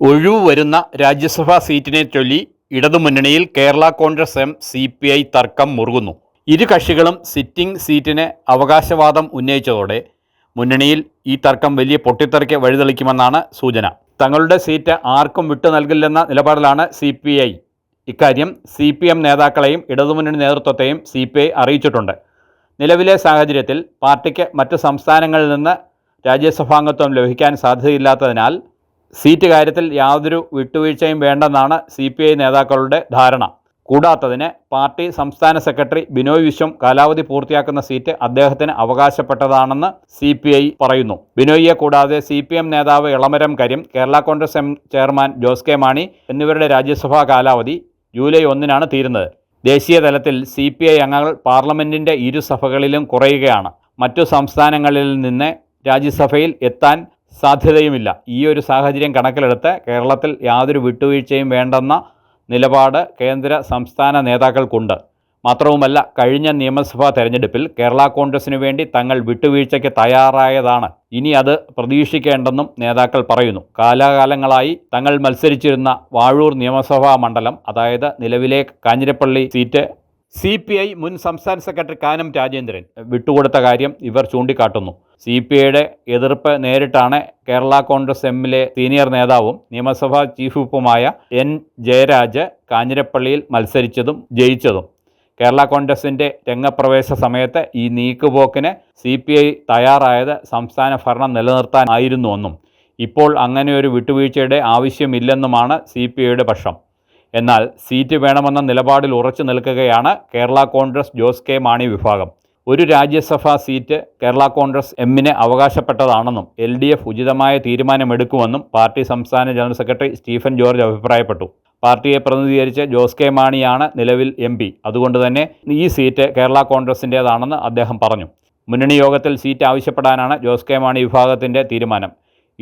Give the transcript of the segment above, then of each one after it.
ഒഴിവ് വരുന്ന രാജ്യസഭാ സീറ്റിനെ ചൊല്ലി ഇടതുമുന്നണിയിൽ Kerala Congress M C P I തർക്കം മുറുകുന്നു. ഇരു കക്ഷികളും സിറ്റിംഗ് സീറ്റിന് അവകാശവാദം ഉന്നയിച്ചതോടെ മുന്നണിയിൽ ഈ തർക്കം വലിയ പൊട്ടിത്തെറിക്ക് വഴിതെളിക്കുമെന്നാണ് സൂചന. തങ്ങളുടെ സീറ്റ് ആർക്കും വിട്ടു നൽകില്ലെന്ന നിലപാടിലാണ് സി പി ഐ. ഇക്കാര്യം സി പി എം നേതാക്കളെയും ഇടതുമുന്നണി നേതൃത്വത്തെയും സി പി ഐ അറിയിച്ചിട്ടുണ്ട്. നിലവിലെ സാഹചര്യത്തിൽ പാർട്ടിക്ക് മറ്റ് സംസ്ഥാനങ്ങളിൽ നിന്ന് രാജ്യസഭാംഗത്വം ലഭിക്കാൻ സാധ്യതയില്ലാത്തതിനാൽ സീറ്റ് കാര്യത്തിൽ യാതൊരു വിട്ടുവീഴ്ചയും വേണ്ടെന്നാണ് സി പി ഐ നേതാക്കളുടെ ധാരണ. കൂടാത്തതിന് പാർട്ടി സംസ്ഥാന സെക്രട്ടറി ബിനോയ് വിശ്വം കാലാവധി പൂർത്തിയാക്കുന്ന സീറ്റ് അദ്ദേഹത്തിന് അവകാശപ്പെട്ടതാണെന്ന് സി പി ഐ പറയുന്നു. ബിനോയിയെ കൂടാതെ സി പി എം നേതാവ് Elamaram Kareem Kerala Congress M chairman Jose K Mani എന്നിവരുടെ രാജ്യസഭാ കാലാവധി ജൂലൈ ഒന്നിനാണ് തീരുന്നത്. ദേശീയ തലത്തിൽ സി പി ഐ അംഗങ്ങൾ പാർലമെന്റിന്റെ ഇരു സഭകളിലും കുറയുകയാണ്. മറ്റു സംസ്ഥാനങ്ങളിൽ നിന്ന് രാജ്യസഭയിൽ എത്താൻ സാധ്യതയുമില്ല. ഈ ഒരു സാഹചര്യം കണക്കിലെടുത്ത് കേരളത്തിൽ യാതൊരു വിട്ടുവീഴ്ചയും വേണ്ടെന്ന നിലപാട് കേന്ദ്ര സംസ്ഥാന നേതാക്കൾക്കുണ്ട്. മാത്രവുമല്ല കഴിഞ്ഞ നിയമസഭാ തെരഞ്ഞെടുപ്പിൽ കേരള കോൺഗ്രസിനു വേണ്ടി തങ്ങൾ വിട്ടുവീഴ്ചയ്ക്ക് തയ്യാറായതാണ്. ഇനി അത് പ്രതീക്ഷിക്കേണ്ടെന്നും നേതാക്കൾ പറയുന്നു. കാലാകാലങ്ങളായി തങ്ങൾ മത്സരിച്ചിരുന്ന വാഴൂർ നിയമസഭാ മണ്ഡലം അതായത് നിലവിലെ Kanjirappally seat C P I മുൻ സംസ്ഥാന സെക്രട്ടറി കാനം രാജേന്ദ്രൻ വിട്ടുകൊടുത്ത കാര്യം ഇവർ ചൂണ്ടിക്കാട്ടുന്നു. സി പി ഐയുടെ എതിർപ്പ് നേരിട്ടാണ് കേരള കോൺഗ്രസ് എമ്മിലെ സീനിയർ നേതാവും നിയമസഭാ ചീഫ് വിപ്പുമായ എൻ ജയരാജ് കാഞ്ഞിരപ്പള്ളിയിൽ മത്സരിച്ചതും ജയിച്ചതും. കേരള കോൺഗ്രസിന്റെ രംഗപ്രവേശ സമയത്ത് ഈ നീക്കുപോക്കിന് സി പി ഐ തയ്യാറായത് സംസ്ഥാന ഭരണം നിലനിർത്താനായിരുന്നുവെന്നും ഇപ്പോൾ അങ്ങനെ ഒരു വിട്ടുവീഴ്ചയുടെ ആവശ്യമില്ലെന്നുമാണ് സി പി ഐയുടെ പക്ഷം. എന്നാൽ സീറ്റ് വേണമെന്ന നിലപാടിൽ ഉറച്ചു നിൽക്കുകയാണ് കേരള കോൺഗ്രസ് ജോസ് കെ മാണി വിഭാഗം. ഒരു രാജ്യസഭാ സീറ്റ് കേരള കോൺഗ്രസ് എമ്മിന് അവകാശപ്പെട്ടതാണെന്നും എൽ ഡി എഫ് ഉചിതമായ തീരുമാനമെടുക്കുമെന്നും പാർട്ടി സംസ്ഥാന ജനറൽ സെക്രട്ടറി സ്റ്റീഫൻ ജോർജ് അഭിപ്രായപ്പെട്ടു. പാർട്ടിയെ പ്രതിനിധീകരിച്ച് ജോസ് കെ മാണിയാണ് നിലവിൽ എം പി. അതുകൊണ്ട് തന്നെ ഈ സീറ്റ് കേരള കോൺഗ്രസിന്റേതാണെന്ന് അദ്ദേഹം പറഞ്ഞു. മുന്നണി യോഗത്തിൽ സീറ്റ് ആവശ്യപ്പെടാനാണ് ജോസ് കെ മാണി വിഭാഗത്തിന്റെ തീരുമാനം.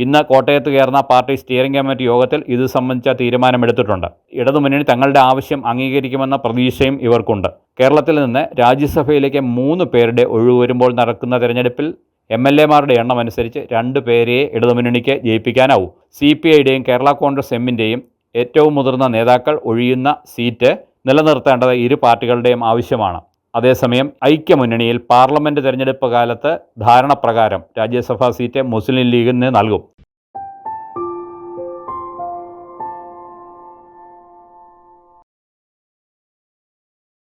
ഇന്ന് കോട്ടയത്ത് ചേർന്ന പാർട്ടി സ്റ്റിയറിംഗ് കമ്മിറ്റി യോഗത്തിൽ ഇത് സംബന്ധിച്ച തീരുമാനമെടുത്തിട്ടുണ്ട്. ഇടതുമുന്നണി തങ്ങളുടെ ആവശ്യം അംഗീകരിക്കുമെന്ന പ്രതീക്ഷയും ഇവർക്കുണ്ട്. കേരളത്തിൽ നിന്ന് രാജ്യസഭയിലേക്ക് മൂന്ന് പേരുടെ ഒഴിവ് വരുമ്പോൾ നടക്കുന്ന തെരഞ്ഞെടുപ്പിൽ എം എൽ എമാരുടെ എണ്ണം അനുസരിച്ച് രണ്ട് പേരെ ഇടതുമുന്നണിക്ക് ജയിപ്പിക്കാനാവൂ. സി പി ഐയുടെയും കേരള കോൺഗ്രസ് എമ്മിന്റെയും ഏറ്റവും മുതിർന്ന നേതാക്കൾ ഒഴിയുന്ന സീറ്റ് നിലനിർത്തേണ്ടത് ഇരു പാർട്ടികളുടെയും ആവശ്യമാണ്. അതേസമയം ഐക്യമുന്നണിയിൽ പാർലമെന്റ് തെരഞ്ഞെടുപ്പ് കാലത്ത് ധാരണപ്രകാരം രാജ്യസഭാ സീറ്റ് മുസ്ലിം ലീഗിന് നൽകും.